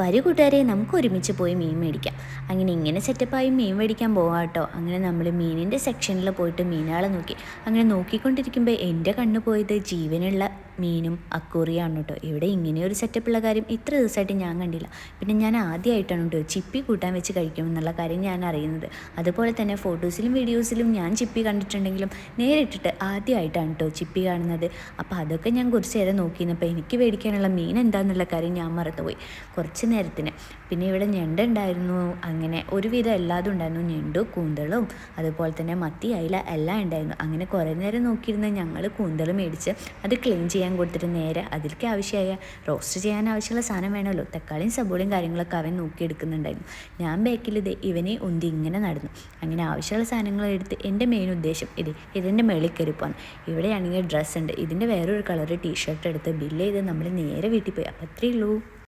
വരൂ കൂട്ടുകാരെ നമുക്ക് ഒരുമിച്ച് പോയി മീൻ മേടിക്കാം. അങ്ങനെ ഇങ്ങനെ സെറ്റപ്പായി മീൻ മേടിക്കാൻ പോവാം കേട്ടോ അങ്ങനെ നമ്മൾ മീനിന്റെ സെക്ഷനിൽ പോയിട്ട് മീനാളെ നോക്കി. അങ്ങനെ നോക്കിക്കൊണ്ടിരിക്കുമ്പോൾ എന്റെ കണ്ണ് പോയത് ജീവനുള്ള മീനും അക്കൂറിയാണ് കേട്ടോ ഇവിടെ ഇങ്ങനെ ഒരു സെറ്റപ്പുള്ള കാര്യം ഇത്ര ദിവസമായിട്ട് ഞാൻ കണ്ടില്ല. പിന്നെ ഞാൻ ആദ്യമായിട്ടാണ് കേട്ടോ ചിപ്പി കൂട്ടാൻ വെച്ച് കഴിക്കുമെന്നുള്ള കാര്യം ഞാൻ അറിയുന്നത്. അതുപോലെ തന്നെ ഫോട്ടോസിലും വീഡിയോസിലും ഞാൻ ചിപ്പി കണ്ടിട്ടുണ്ടെങ്കിലും നേരിട്ടിട്ട് ആദ്യമായിട്ടാണ് കേട്ടോ ചിപ്പി കാണുന്നത്. അപ്പോൾ അതൊക്കെ ഞാൻ കുറച്ച് നേരം നോക്കിയിരുന്നപ്പോൾ എനിക്ക് മേടിക്കാനുള്ള മീൻ എന്താണെന്നുള്ള കാര്യം ഞാൻ മറന്നുപോയി. കുറച്ച് നേരത്തിന്. പിന്നെ ഇവിടെ ഞണ്ട് ഉണ്ടായിരുന്നു അങ്ങനെ ഒരുവിധം എല്ലാതും ഉണ്ടായിരുന്നു. ഞണ്ടും കൂന്തളും അതുപോലെ തന്നെ മത്തി അയില എല്ലാം ഉണ്ടായിരുന്നു. അങ്ങനെ കുറേ നേരം നോക്കിയിരുന്ന് ഞങ്ങൾ കൂന്തൾ മേടിച്ച് അത് ക്ലീൻ ചെയ്യാൻ കൊടുത്തിട്ട് നേരെ അതിലേക്ക് ആവശ്യമായ റോസ്റ്റ് ചെയ്യാൻ ആവശ്യമുള്ള സാധനം വേണമല്ലോ. തക്കാളിയും സബോളയും കാര്യങ്ങളൊക്കെ അവൻ നോക്കിയെടുക്കുന്നുണ്ടായിരുന്നു. ഞാൻ ബാക്കിൽ ഇത് ഇവനെ ഉന്തി ഇങ്ങനെ നടന്നു. അങ്ങനെ ആവശ്യമുള്ള സാധനങ്ങൾ എടുത്ത് എന്റെ മെയിൻ ഉദ്ദേശം ഇത് ഇതിന്റെ മേളിൽ കയറിപ്പോവാൻ ഇവിടെയാണെങ്കിൽ ഡ്രസ്സ് ഉണ്ട്. ഇതിന്റെ വേറൊരു കളർ ടീഷർട്ട് എടുത്ത് ബില്ല് ചെയ്ത് നമ്മൾ നേരെ വീട്ടിൽ പോയി. അപ്പോൾ അത്രയേ ഉള്ളൂ.